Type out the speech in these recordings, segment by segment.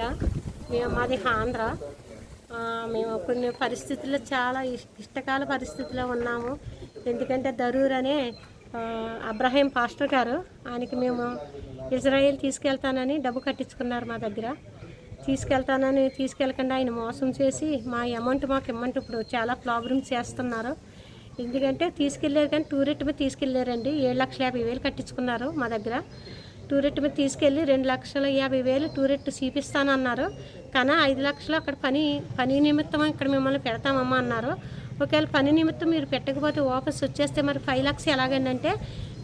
మేము మాది ఆంధ్ర. మేము కొన్ని పరిస్థితుల్లో చాలా ఇష్- ఇష్టకాల పరిస్థితిలో ఉన్నాము. ఎందుకంటే దరూర్ అనే అబ్రహీం పాస్టర్ గారు ఆయనకి మేము ఇజ్రాయెల్ తీసుకెళ్తానని డబ్బు కట్టించుకున్నారు మా దగ్గర. తీసుకెళ్తానని తీసుకెళ్ళకుండా ఆయన మోసం చేసి మా అమౌంట్ మాకు ఇమ్మంటే ఇప్పుడు చాలా ప్రాబ్లమ్స్ చేస్తున్నారు. ఎందుకంటే తీసుకెళ్ళారు కానీ టూరిస్ట్ మీద తీసుకెళ్ళారండి. ఏడు లక్షల యాభై వేలు కట్టించుకున్నారు మా దగ్గర. టూరెట్ మీద తీసుకెళ్ళి రెండు లక్షల యాభై వేలు టూరెట్ చూపిస్తానన్నారు. కానీ ఐదు లక్షలు అక్కడ పని పని నిమిత్తం ఇక్కడ మిమ్మల్ని పెడతామమ్మా అన్నారు. ఒకవేళ పని నిమిత్తం మీరు పెట్టకపోతే వాపస్ వచ్చేస్తే మరి ఫైవ్ లాక్స్ ఎలాగంటే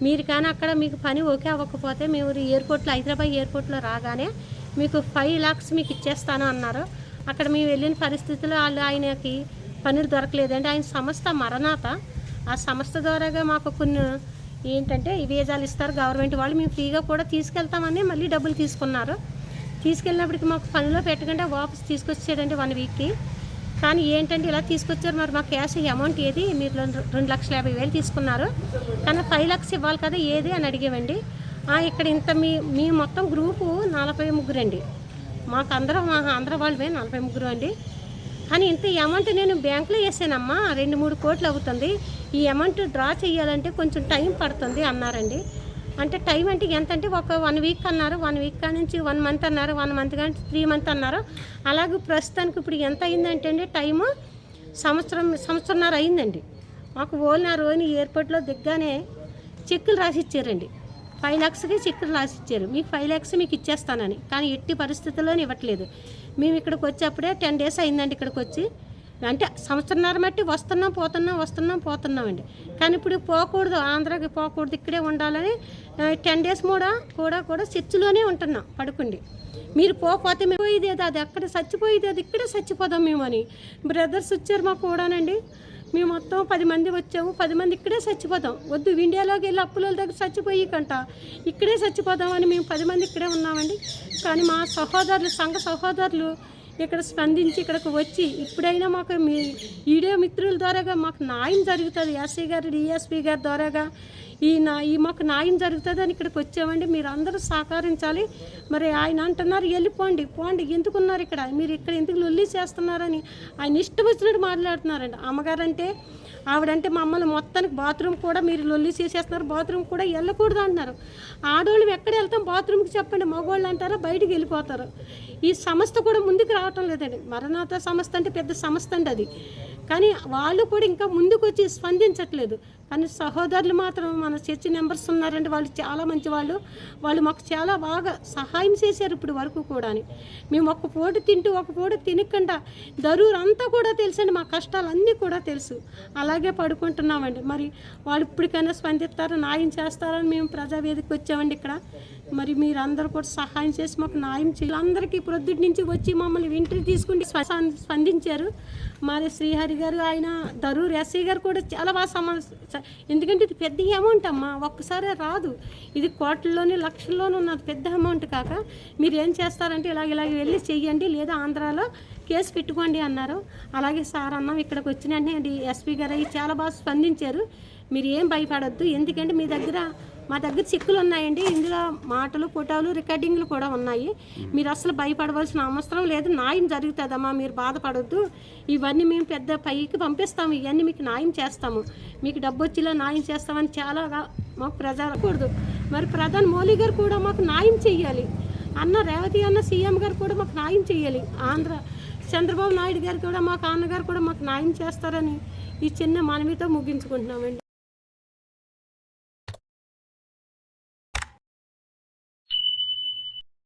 మీరు కానీ అక్కడ మీకు పని ఓకే అవ్వకపోతే మేము ఎయిర్పోర్ట్లో హైదరాబాద్ ఎయిర్పోర్ట్లో రాగానే మీకు ఫైవ్ లాక్స్ మీకు ఇచ్చేస్తాను అన్నారు. అక్కడ మేము వెళ్ళిన పరిస్థితుల్లో వాళ్ళు ఆయనకి పనులు దొరకలేదండి. ఆయన సంస్థ మరణాత. ఆ సంస్థ ద్వారాగా మాకు కొన్ని ఏంటంటే ఈ వీజాలు ఇస్తారు గవర్నమెంట్ వాళ్ళు. మేము ఫ్రీగా కూడా తీసుకెళ్తామని మళ్ళీ డబ్బులు తీసుకున్నారు. తీసుకెళ్ళినప్పటికి మాకు పనిలో పెట్టకుండా వాపస్ తీసుకొచ్చాడండి వన్ వీక్కి. కానీ ఏంటంటే ఇలా తీసుకొచ్చారు మరి మా క్యాష్ అమౌంట్ ఏది? మీరు రెండు రెండు లక్షల యాభై వేలు తీసుకున్నారు. కానీ ఫైవ్ లాక్స్ ఇవ్వాలి కదా ఏది అని అడిగామండి. ఇక్కడ ఇంత మీ మీ మొత్తం గ్రూపు నలభై ముగ్గురు అండి మాకు అందరం మా ఆంధ్ర వాళ్ళమే నలభై ముగ్గురు అండి. కానీ ఇంత అమౌంట్ నేను బ్యాంకులో వేసానమ్మా. రెండు మూడు కోట్లు అవుతుంది. ఈ అమౌంట్ డ్రా చేయాలంటే కొంచెం టైం పడుతుంది అన్నారండి. అంటే టైం అంటే ఎంత అంటే ఒక వన్ వీక్ అన్నారు. వన్ వీక్ నుంచి వన్ మంత్ అన్నారు. వన్ మంత్ కానీ త్రీ మంత్ అన్నారు. అలాగే ప్రస్తుతానికి ఇప్పుడు ఎంత అయిందంటే అండి టైము సంవత్సరం సంవత్సరంన్నర అయిందండి. మాకు ఓన్ ఓని ఎయిర్పోర్ట్లో దిగ్గానే చెక్కులు రాసి ఇచ్చారండి ఫైవ్ ల్యాక్స్కి చెక్కులు రాసి ఇచ్చారు మీకు ఫైవ్ ల్యాక్స్ మీకు ఇచ్చేస్తానని. కానీ ఎట్టి పరిస్థితుల్లోనే ఇవ్వట్లేదు. మేము ఇక్కడికి వచ్చేప్పుడే టెన్ డేస్ అయిందండి ఇక్కడికి వచ్చి. అంటే సంవత్సరంన్నర బట్టి వస్తున్నాం పోతున్నాం వస్తున్నాం పోతున్నాం అండి కానీ ఇప్పుడు పోకూడదు. ఆంధ్రాకి పోకూడదు. ఇక్కడే ఉండాలని టెన్ డేస్ కూడా కూడా కూడా చర్చిలోనే ఉంటున్నాం పడుకుండి. మీరు పోతే మేము పోయేది అది అక్కడ చచ్చిపోయేది? అది ఇక్కడే చచ్చిపోదాం మేము అని బ్రదర్స్ వచ్చారు మాకు కూడానండి. మేము మొత్తం పది మంది వచ్చాము. పది మంది ఇక్కడే చచ్చిపోతాం. వద్దు ఇండియాలోకి వెళ్ళి అప్పుల దగ్గర చచ్చిపోయి కంట ఇక్కడే చచ్చిపోతామని మేము పది మంది ఇక్కడే ఉన్నామండి. కానీ మా సహోదరులు సంఘ సహోదరులు ఇక్కడ స్పందించి ఇక్కడికి వచ్చి ఇప్పుడైనా మాకు మీ ఈడియో మిత్రుల ద్వారాగా మాకు న్యాయం జరుగుతుంది. ఎస్సీ గారు డిఎస్పీ గారి ద్వారాగా ఈ నా ఈ మాకు న్యాయం జరుగుతుంది అని ఇక్కడికి వచ్చామండి. మీరు అందరూ సహకరించాలి. మరి ఆయన అంటున్నారు వెళ్ళిపోండి పోండి. ఎందుకున్నారు ఇక్కడ? మీరు ఇక్కడ ఎందుకు లొల్లి చేస్తున్నారని? ఆయన ఇష్టం వచ్చినట్టు మాట్లాడుతున్నారండి. అమ్మగారు అంటే ఆవిడంటే మమ్మల్ని మొత్తానికి బాత్రూమ్ కూడా మీరు లొల్లి చేసేస్తున్నారు బాత్రూమ్ కూడా వెళ్ళకూడదు అంటున్నారు. ఆడవాళ్ళు ఎక్కడ వెళ్తాం బాత్రూమ్కి చెప్పండి మగవాళ్ళు అంటారా బయటికి వెళ్ళిపోతారు. ఈ సంస్థ కూడా ముందుకు రావటం లేదండి. మరణాత సంస్థ అంటే పెద్ద సంస్థ అండి అది. కానీ వాళ్ళు కూడా ఇంకా ముందుకు వచ్చి స్పందించట్లేదు. కానీ సహోదరులు మాత్రం మన చర్చి మెంబర్స్ ఉన్నారండి వాళ్ళు చాలా మంచి వాళ్ళు వాళ్ళు మాకు చాలా బాగా సహాయం చేశారు ఇప్పుడు వరకు కూడా మేము ఒక పూట తింటూ ఒక పూట తినకుండా దరూరు అంతా కూడా తెలుసండి మా కష్టాలు అన్నీ కూడా తెలుసు. అలాగే పడుకుంటున్నామండి. మరి వాళ్ళు ఇప్పటికైనా స్పందిస్తారు? న్యాయం చేస్తారని మేము ప్రజావేదికకి వచ్చామండి ఇక్కడ. మరి మీరందరూ కూడా సహాయం చేసి మాకు న్యాయం చేయాలి. అందరికీ ప్రొద్దుటి నుంచి వచ్చి మమ్మల్ని వింటూ తీసుకుంటే స్పందించారు. మరి శ్రీహరి గారు ఆయన తరూర్ ఎస్ఐ గారు కూడా చాలా బాగా సమ ఎందుకంటే ఇది పెద్ద అమౌంట్ అమ్మా ఒక్కసారే రాదు. ఇది కోట్లలోని లక్షల్లోనే ఉన్నది పెద్ద అమౌంట్ కాక. మీరు ఏం చేస్తారంటే ఇలాగ ఇలాగ వెళ్ళి చెయ్యండి లేదా ఆంధ్రాలో కేసు పెట్టుకోండి అన్నారు. అలాగే సార్ అన్నాం ఇక్కడికి వచ్చిన వెంటనే ఎస్పీ గారు అయ్యి చాలా బాగా స్పందించారు. మీరు ఏం భయపడద్దు ఎందుకంటే మీ దగ్గర మా దగ్గర చెక్కులు ఉన్నాయండి. ఇందులో మాటలు ఫోటోలు రికార్డింగ్లు కూడా ఉన్నాయి. మీరు అసలు భయపడవలసిన అవసరం లేదు. న్యాయం జరుగుతుందమ్మా. మీరు బాధపడొద్దు. ఇవన్నీ మేము పెద్ద పైకి పంపిస్తాము. ఇవన్నీ మీకు న్యాయం చేస్తాము. మీకు డబ్బు వచ్చేలా న్యాయం చేస్తామని చాలా మాకు ప్రజలకూడదు మరి ప్రధాని మోడీ గారు కూడా మాకు న్యాయం చెయ్యాలి. అన్న రేవతి అన్న సీఎం గారు కూడా మాకు న్యాయం చేయాలి ఆంధ్ర చంద్రబాబు నాయుడు గారు కూడా మాకు అన్నగారు కూడా మాకు న్యాయం చేస్తారని ఈ చిన్న మనవితో ముగించుకుంటున్నామండి.